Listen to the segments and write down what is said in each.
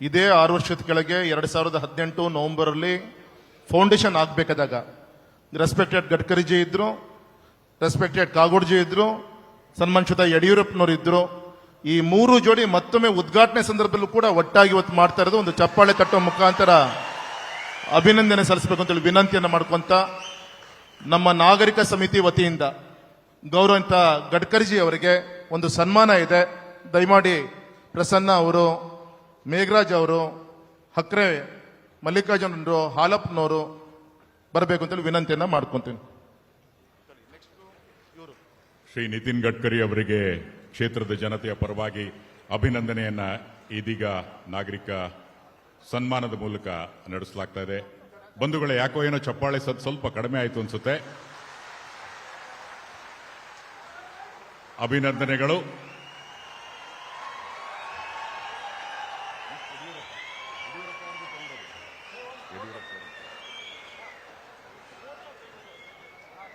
ಇದೇ ಆರು ವರ್ಷದ ಕೆಳಗೆ ಎರಡು ಸಾವಿರದ ಹದಿನೆಂಟು ನವೆಂಬರಲ್ಲಿ ಫೌಂಡೇಶನ್ ಆಗಬೇಕಾದಾಗ ರೆಸ್ಪೆಕ್ಟೆಡ್ ಗಡ್ಕರಿಜಿ ಇದ್ರು ರೆಸ್ಪೆಕ್ಟೆಡ್ ಕಾಗೋಡ್ಜಿ ಇದ್ರು ಸನ್ಮಾನಿಸಿದ ಯಡಿಯೂರಪ್ಪನವರು ಇದ್ರು. ಈ ಮೂರು ಜೋಡಿ ಮತ್ತೊಮ್ಮೆ ಉದ್ಘಾಟನೆ ಸಂದರ್ಭದಲ್ಲೂ ಕೂಡ ಒಟ್ಟಾಗಿ ಇವತ್ತು ಮಾಡ್ತಾ ಇರೋದು ಒಂದು ಚಪ್ಪಾಳೆ ತಟ್ಟೋ ಮುಖಾಂತರ ಅಭಿನಂದನೆ ಸಲ್ಲಿಸಬೇಕು ಅಂತೇಳಿ ವಿನಂತಿಯನ್ನು ಮಾಡ್ಕೊಂತ ನಮ್ಮ ನಾಗರಿಕ ಸಮಿತಿ ವತಿಯಿಂದ ಗೌರವಂತ ಗಡ್ಕರಿಜಿ ಅವರಿಗೆ ಒಂದು ಸನ್ಮಾನ ಇದೆ. ದಯಮಾಡಿ ಪ್ರಸನ್ನ ಅವರು ಮೇಘರಾಜ್ ಅವರು, ಹಕ್ರೆ ಮಲ್ಲಿಕಾರ್ಜುನರು ಹಾಲಪ್ಪನವರು ಬರಬೇಕು ಅಂತೇಳಿ ವಿನಂತಿಯನ್ನ ಮಾಡ್ಕೊತೀನಿ. ಶ್ರೀ ನಿತಿನ್ ಗಡ್ಕರಿ ಅವರಿಗೆ ಕ್ಷೇತ್ರದ ಜನತೆಯ ಪರವಾಗಿ ಅಭಿನಂದನೆಯನ್ನ ಇದೀಗ ನಾಗರಿಕ ಸನ್ಮಾನದ ಮೂಲಕ ನಡೆಸಲಾಗ್ತಾ ಇದೆ. ಬಂಧುಗಳೇ, ಯಾಕೋ ಏನೋ ಚಪ್ಪಾಳೆ ಸದ್ ಸ್ವಲ್ಪ ಕಡಿಮೆ ಆಯಿತು ಅನ್ಸುತ್ತೆ. ಅಭಿನಂದನೆಗಳು.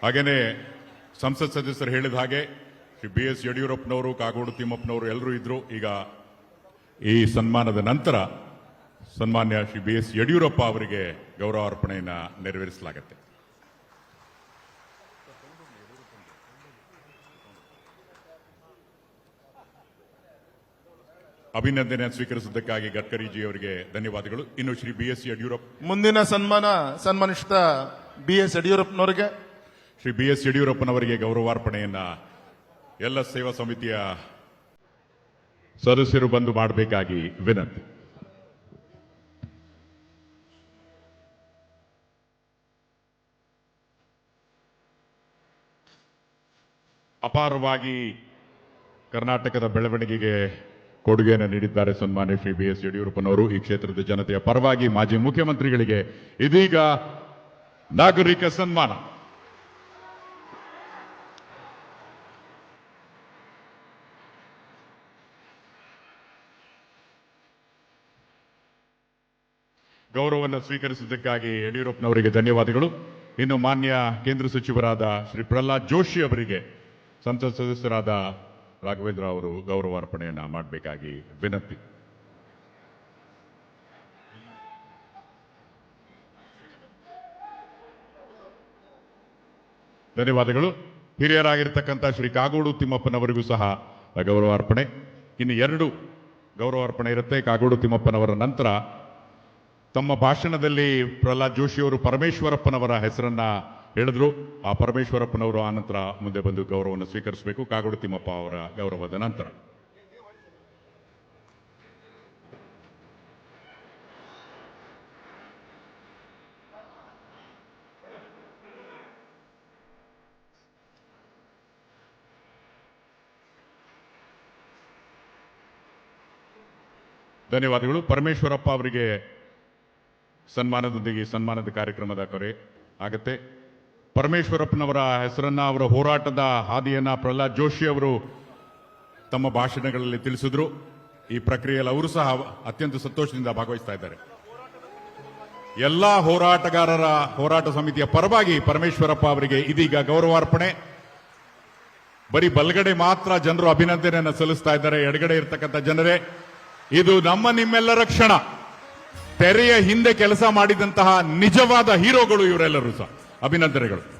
ಹಾಗೇನೆ ಸಂಸತ್ ಸದಸ್ಯರು ಹೇಳಿದ ಹಾಗೆ ಶ್ರೀ ಬಿ ಎಸ್ ಯಡಿಯೂರಪ್ಪನವರು, ಕಾಗೋಡು ತಿಮ್ಮಪ್ಪನವರು ಎಲ್ಲರೂ ಇದ್ರು. ಈಗ ಈ ಸನ್ಮಾನದ ನಂತರ ಸನ್ಮಾನ್ಯ ಶ್ರೀ ಬಿ ಎಸ್ ಯಡಿಯೂರಪ್ಪ ಅವರಿಗೆ ಗೌರವಾರ್ಪಣೆಯನ್ನ ನೆರವೇರಿಸಲಾಗುತ್ತೆ. ಅಭಿನಂದನೆ ಸ್ವೀಕರಿಸಿದ್ದಕ್ಕಾಗಿ ಗಡ್ಕರಿಜಿ ಅವರಿಗೆ ಧನ್ಯವಾದಗಳು. ಇನ್ನು ಶ್ರೀ ಬಿ ಎಸ್ ಯಡಿಯೂರಪ್ಪ ಮುಂದಿನ ಸನ್ಮಾನ ಸನ್ಮಾನಿಸಿದ ಬಿ ಎಸ್ ಯಡಿಯೂರಪ್ಪನವರಿಗೆ ಶ್ರೀ ಬಿ ಎಸ್ ಯಡಿಯೂರಪ್ಪನವರಿಗೆ ಗೌರವಾರ್ಪಣೆಯನ್ನ ಎಲ್ಲ ಸೇವಾ ಸಮಿತಿಯ ಸದಸ್ಯರು ಬಂದು ಮಾಡಬೇಕಾಗಿ ವಿನಂತಿ. ಅಪಾರವಾಗಿ ಕರ್ನಾಟಕದ ಬೆಳವಣಿಗೆಗೆ ಕೊಡುಗೆಯನ್ನು ನೀಡಿದ್ದಾರೆ ಸನ್ಮಾನ್ಯ ಶ್ರೀ ಬಿ ಎಸ್ ಯಡಿಯೂರಪ್ಪನವರು. ಈ ಕ್ಷೇತ್ರದ ಜನತೆಯ ಪರವಾಗಿ ಮಾಜಿ ಮುಖ್ಯಮಂತ್ರಿಗಳಿಗೆ ಇದೀಗ ನಾಗರಿಕ ಸನ್ಮಾನ. ಗೌರವವನ್ನು ಸ್ವೀಕರಿಸಿದ್ದಕ್ಕಾಗಿ ಯಡಿಯೂರಪ್ಪನವರಿಗೆ ಧನ್ಯವಾದಗಳು. ಇನ್ನು ಮಾನ್ಯ ಕೇಂದ್ರ ಸಚಿವರಾದ ಶ್ರೀ ಪ್ರಹ್ಲಾದ್ ಜೋಶಿ ಅವರಿಗೆ ಸಂಸತ್ ಸದಸ್ಯರಾದ ರಾಘವೇಂದ್ರ ಅವರು ಗೌರವಾರ್ಪಣೆಯನ್ನ ಮಾಡಬೇಕಾಗಿ ವಿನಂತಿ. ಧನ್ಯವಾದಗಳು. ಹಿರಿಯರಾಗಿರ್ತಕ್ಕಂಥ ಶ್ರೀ ಕಾಗೋಡು ತಿಮ್ಮಪ್ಪನವರಿಗೂ ಸಹ ಗೌರವಾರ್ಪಣೆ ಇನ್ನು ಎರಡು ಗೌರವಾರ್ಪಣೆ ಇರುತ್ತೆ. ಕಾಗೋಡು ತಿಮ್ಮಪ್ಪನವರ ನಂತರ ತಮ್ಮ ಭಾಷಣದಲ್ಲಿ ಪ್ರಹ್ಲಾದ್ ಜೋಶಿಯವರು ಪರಮೇಶ್ವರಪ್ಪನವರ ಹೆಸರನ್ನ ಹೇಳಿದ್ರು. ಆ ಪರಮೇಶ್ವರಪ್ಪನವರು ಆನಂತರ ಮುಂದೆ ಬಂದು ಗೌರವವನ್ನು ಸ್ವೀಕರಿಸಬೇಕು. ಕಾಗೋಡು ತಿಮ್ಮಪ್ಪ ಅವರ ಗೌರವದ ನಂತರ. ಧನ್ಯವಾದಗಳು. ಪರಮೇಶ್ವರಪ್ಪ ಅವರಿಗೆ ಸನ್ಮಾನದೊಂದಿಗೆ ಸನ್ಮಾನದ ಕಾರ್ಯಕ್ರಮದ ಕೊರೆ ಆಗತ್ತೆ. ಪರಮೇಶ್ವರಪ್ಪನವರ ಹೆಸರನ್ನ ಅವರ ಹೋರಾಟದ ಹಾದಿಯನ್ನ ಪ್ರಹ್ಲಾದ್ ಜೋಶಿ ಅವರು ತಮ್ಮ ಭಾಷಣಗಳಲ್ಲಿ ತಿಳಿಸಿದ್ರು. ಈ ಪ್ರಕ್ರಿಯೆಯಲ್ಲಿ ಅವರು ಸಹ ಅತ್ಯಂತ ಸಂತೋಷದಿಂದ ಭಾಗವಹಿಸ್ತಾ ಇದ್ದಾರೆ. ಎಲ್ಲ ಹೋರಾಟಗಾರರ ಹೋರಾಟ ಸಮಿತಿಯ ಪರವಾಗಿ ಪರಮೇಶ್ವರಪ್ಪ ಅವರಿಗೆ ಇದೀಗ ಗೌರವಾರ್ಪಣೆ. ಬರೀ ಬಲಗಡೆ ಮಾತ್ರ ಜನರು ಅಭಿನಂದನೆಯನ್ನು ಸಲ್ಲಿಸ್ತಾ ಇದ್ದಾರೆ. ಎಡಗಡೆ ಇರತಕ್ಕಂಥ ಜನರೇ, ಇದು ನಮ್ಮ ನಿಮ್ಮೆಲ್ಲರ ಕ್ಷಣ. ತೆರೆಯ ಹಿಂದೆ ಕೆಲಸ ಮಾಡಿದಂತಹ ನಿಜವಾದ ಹೀರೋಗಳು ಇವರೆಲ್ಲರೂ ಸಹ. ಅಭಿನಂದನೆಗಳು.